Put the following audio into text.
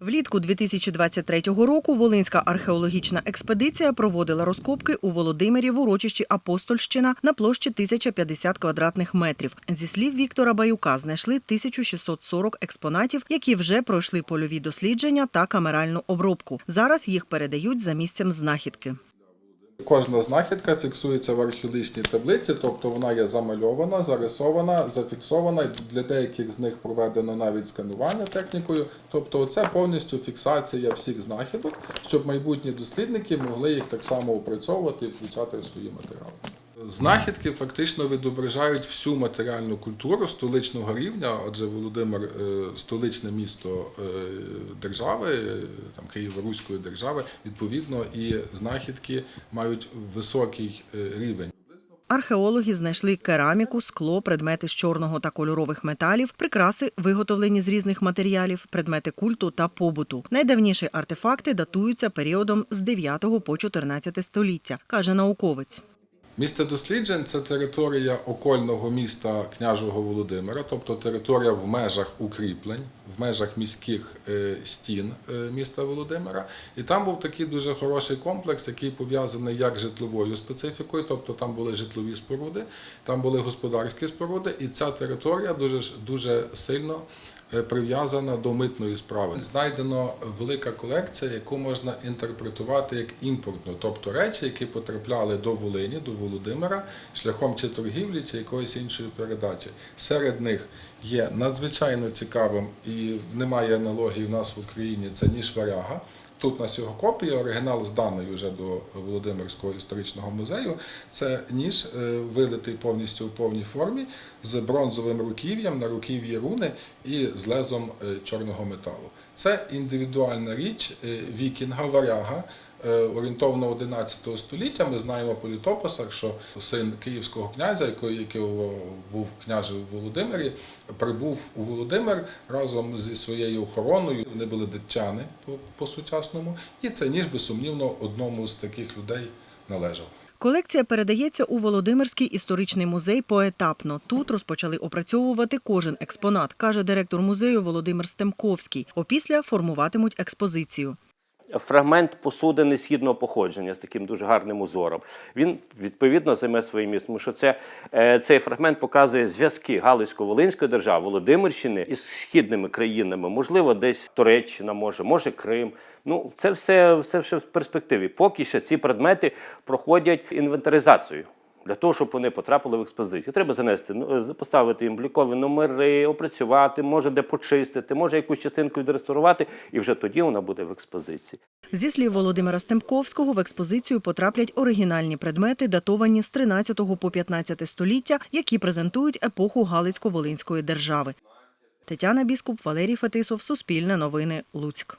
Влітку 2023 року Волинська археологічна експедиція проводила розкопки у Володимирі в урочищі Апостольщина на площі 1050 квадратних метрів. Зі слів Віктора Баюка, знайшли 1640 експонатів, які вже пройшли польові дослідження та камеральну обробку. Зараз їх передають за місцем знахідки. Кожна знахідка фіксується в археологічній таблиці, тобто вона є замальована, зарисована, зафіксована. Для деяких з них проведено навіть сканування технікою. Тобто, це повністю фіксація всіх знахідок, щоб майбутні дослідники могли їх так само опрацьовувати і включати в свої матеріали. Знахідки фактично відображають всю матеріальну культуру столичного рівня. Отже, Володимир е, столичне місто е, держави, е, там Києво-Руської держави. Відповідно, і знахідки мають високий рівень. Археологи знайшли кераміку, скло, предмети з чорного та кольорових металів, прикраси, виготовлені з різних матеріалів, предмети культу та побуту. Найдавніші артефакти датуються періодом з 9 по 14 століття, каже науковець. Місце досліджень це територія окольного міста княжого Володимира, тобто територія в межах укріплень, в межах міських е, стін е, міста Володимира. І там був такий дуже хороший комплекс, який пов'язаний як житловою специфікою, тобто там були житлові споруди, там були господарські споруди, і ця територія дуже дуже сильно прив'язана до митної справи. Знайдено велика колекція, яку можна інтерпретувати як імпортну, тобто речі, які потрапляли до Волині, до Володимира, шляхом чи торгівлі, чи якоїсь іншої передачі. Серед них є надзвичайно цікавим і немає аналогії в нас в Україні. Це ніж варяга. Тут у нас його копія, оригінал зданий вже до Володимирського історичного музею. Це ніж е, вилитий повністю у повній формі з бронзовим руків'ям на руків'ї руни і з лезом е, чорного металу. Це індивідуальна річ е, вікінга, варяга. Е, Орієнтовно 11 століття ми знаємо по літописах, що син київського князя, який був княжем у Володимирі, прибув у Володимир разом зі своєю охороною. Вони були датчани по, сучасному, і це ніж безсумнівно одному з таких людей належав. Колекція передається у Володимирський історичний музей поетапно. Тут розпочали опрацьовувати кожен експонат, каже директор музею Володимир Стемковський. Опісля формуватимуть експозицію. Фрагмент посудини східного походження з таким дуже гарним узором. Він відповідно займе своє місце, тому що це, е, цей фрагмент показує зв'язки Галицько-Волинської держави, Володимирщини із східними країнами. Можливо, десь Туреччина може, може Крим. Ну, це все, все, все в перспективі. Поки що ці предмети проходять інвентаризацію. Для того, щоб вони потрапили в експозицію, треба занести, ну, поставити їм блікові номери, опрацювати, може де почистити, може якусь частинку відреставрувати, і вже тоді вона буде в експозиції. Зі слів Володимира Стемковського, в експозицію потраплять оригінальні предмети, датовані з 13 по 15 століття, які презентують епоху Галицько-Волинської держави. Тетяна Біскуп, Валерій Фетисов, Суспільне новини, Луцьк.